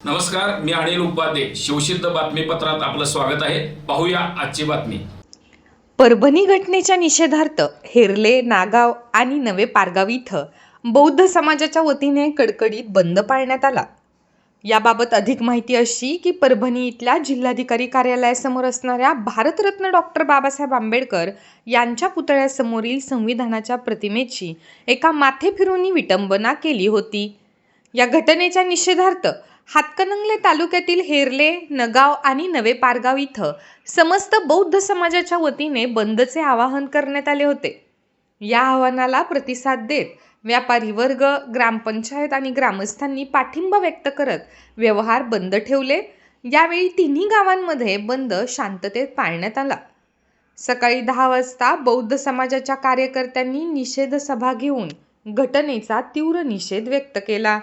नमस्कार मी अनिल उपाध्ये. शिवसिद्ध बातमीपत्रात आपलं स्वागत आहे. पाहूया आजची बातमी. परभणी घटनेच्या निषेधार्थ हेरले नागाव आणि नवे पारगाव इथं बौद्ध समाजाच्या वतीने कडकडीत बंद पाळण्यात आला. याबाबत अधिक माहिती अशी की परभणी इथल्या जिल्हाधिकारी कार्यालयासमोर असणाऱ्या भारतरत्न डॉक्टर बाबासाहेब आंबेडकर यांच्या पुतळ्यासमोरील संविधानाच्या प्रतिमेची एका माथेफिरूंनी विटंबना केली होती. या घटनेच्या निषेधार्थ हातकणंगले तालुक्यातील हेरले नगाव आणि नवे पारगाव इथं समस्त बौद्ध समाजाच्या वतीने बंदचे आवाहन करण्यात आले होते. या आव्हानाला प्रतिसाद देत व्यापारी वर्ग ग्रामपंचायत आणि ग्रामस्थांनी पाठिंबा व्यक्त करत व्यवहार बंद ठेवले. यावेळी तिन्ही गावांमध्ये बंद शांततेत पाळण्यात आला. सकाळी दहा वाजता बौद्ध समाजाच्या कार्यकर्त्यांनी निषेध सभा घेऊन घटनेचा तीव्र निषेध व्यक्त केला.